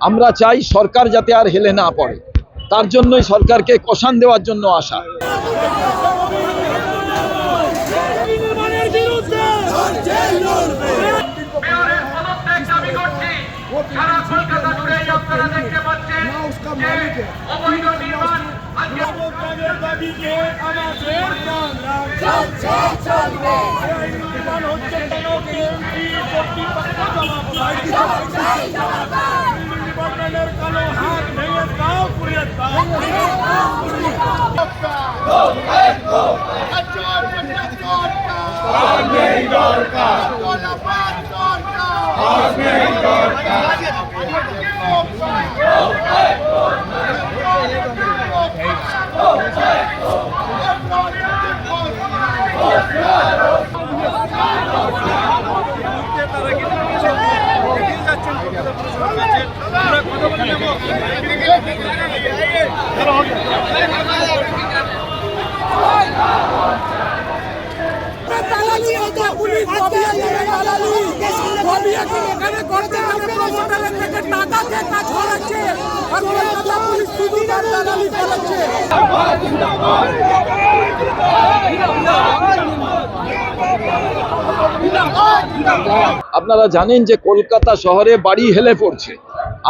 আমরা চাই সরকার যাতে আর হেলে না পড়ে। তার জন্যই সরকারকে কষান দেওয়ার জন্য আসা নেই দরকার হক নেই দরকার Come on. আপনারা জানেন যে কলকাতা শহরে বাড়ি হেলে পড়ছে।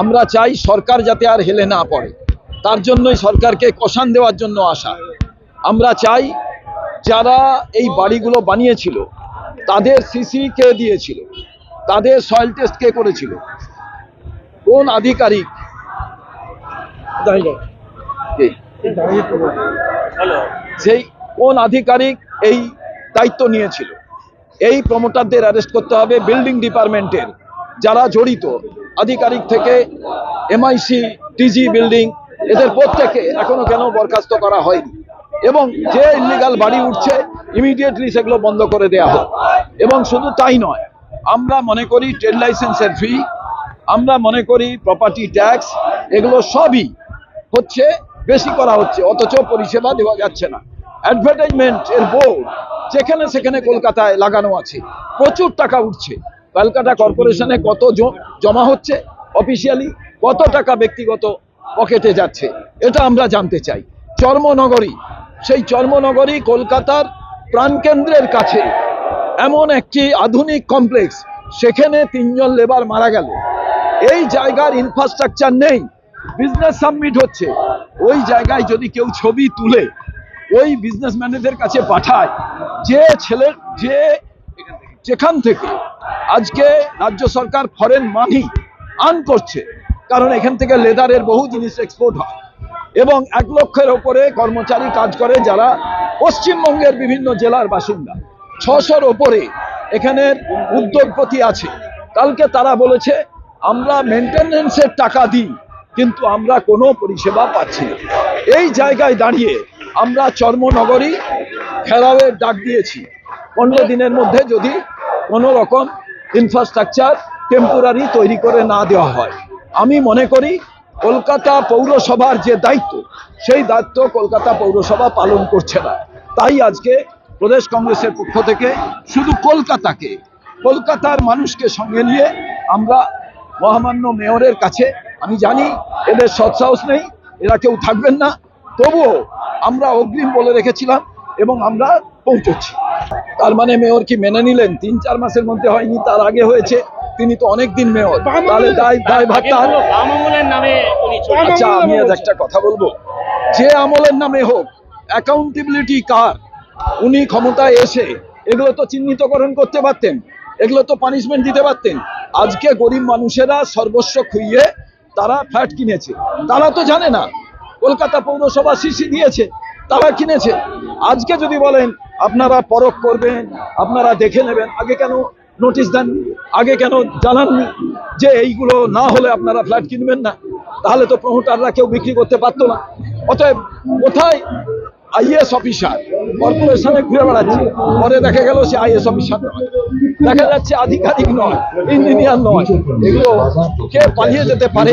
আমরা চাই সরকার যাতে আর হেলে না পড়ে। তার জন্যই সরকারকে কষান দেওয়ার জন্য আসা আমরা চাই যারা এই বাড়িগুলো বানিয়েছিল তাদের সিসি কে দিয়েছিল তাদের সয়েল টেস্ট কে করেছিল। কোন আধিকারিক? সেই কোন আধিকারিক এই দায়িত্ব নিয়েছিল? এই প্রমোটারদের অ্যারেস্ট করতে হবে বিল্ডিং ডিপার্টমেন্টের যারা জড়িত। আধিকারিক থেকে এমআইসি টিজি বিল্ডিং এদের প্রত্যেকে এখনও কেন বরখাস্ত করা হয়নি? এবং যে ইলিগাল বাড়ি উঠছে ইমিডিয়েটলি সেগুলো বন্ধ করে দেওয়া হোক। এবং শুধু তাই নয়, আমরা মনে করি ট্রেড লাইসেন্সের ফি আমরা মনে করি প্রপার্টি ট্যাক্স এগুলো সবই হচ্ছে, বেশি করা হচ্ছে, অথচ পরিষেবা দেওয়া যাচ্ছে না। অ্যাডভার্টাইজমেন্ট এর বোর্ড যেখানে সেখানে কলকাতায় লাগানো আছে, প্রচুর টাকা উঠছে। ক্যালকাটা কর্পোরেশনে কত জমা হচ্ছে অফিসিয়ালি কত টাকা ব্যক্তিগত পকেটে যাচ্ছে, এটা আমরা জানতে চাই। চর্মনগরী সেই চর্মনগরী কলকাতার প্রাণকেন্দ্রের কাছে। এমন একটি আধুনিক কমপ্লেক্স, সেখানে তিনজন লেবার মারা গেল। এই জায়গার ইনফ্রাস্ট্রাকচার নেই বিজনেস সাবমিট হচ্ছে। ওই জায়গায় যদি কেউ ছবি তুলে, ওই বিজনেস বিজনেসম্যানেদের কাছে পাঠায়, যে ছেলে, যে যেখান থেকে আজকে রাজ্য সরকার ফরেন মানি আর্ন করছে, কারণ এখান থেকে লেদারের বহু জিনিস এক্সপোর্ট হয়। এবং এক লক্ষের ওপরে কর্মচারী কাজ করে যারা পশ্চিমবঙ্গের বিভিন্ন জেলার বাসিন্দা। ছশোর ওপরে এখানের উদ্যোগপতি আছে। কালকে তারা বলেছে, আমরা মেনটেন্যান্সের টাকা দিই, কিন্তু আমরা কোনো পরিষেবা পাচ্ছি না। এই জায়গায় দাঁড়িয়ে আমরা চর্মনগরী ঘেরাওয়ের ডাক দিয়েছি। পনেরো দিনের মধ্যে যদি কোনো রকম ইনফ্রাস্ট্রাকচার টেম্পোরারি তৈরি করে না দেওয়া হয়। আমি মনে করি কলকাতা পৌরসভার যে দায়িত্ব, সেই দায়িত্ব কলকাতা পৌরসভা পালন করছে না। তাই আজকে প্রদেশ কংগ্রেসের পক্ষ থেকে শুধু কলকাতাকে, কলকাতার মানুষকে সঙ্গে নিয়ে আমরা মহামান্য মেয়রের কাছে, আমি জানি এদের সৎসাহস নেই, এরা কেউ থাকবেন না, তবুও আমরা অগ্রিম বলে রেখেছিলাম এবং আমরা পৌঁছচ্ছি। তার মানে মেয়র কি মেনে নিলেন? তিন চার মাসের মধ্যে হয়নি, তার আগে হয়েছে। তিনি তো অনেক দিন মেয়র। তাহলে নামে আচ্ছা আমি আজ একটা কথা বলব। যে আমলের নামে হোক অ্যাকাউন্টেবিলিটি কার? উনি ক্ষমতায় এসে এগুলো তো চিহ্নিতকরণ করতে পারতেন এগুলো তো পানিশমেন্ট দিতে পারতেন। আজকে গরিব মানুষেরা সর্বস্ব খুইয়ে তারা ফ্ল্যাট কিনেছে। তারা তো জানে না কলকাতা পৌরসভা সিসি দিয়েছে তারা কিনেছে। আজকে যদি বলেন আপনারা পরখ করবেন আপনারা দেখে নেবেন আগে কেন নোটিশ দেননি আগে কেন জানাননি যে এইগুলো না হলে আপনারা ফ্ল্যাট কিনবেন না? তাহলে তো প্রমোটাররা কেউ বিক্রি করতে পারতো না। অতএব কোথায় আইএস অফিসার কর্পোরেশনে ঘুরে বেড়াচ্ছে। পরে দেখা গেল সে আইএস অফিসার নয়। দেখা যাচ্ছে আধিকারিক নয় ইঞ্জিনিয়ার নয়। এগুলো কে পালিয়ে যেতে পারে?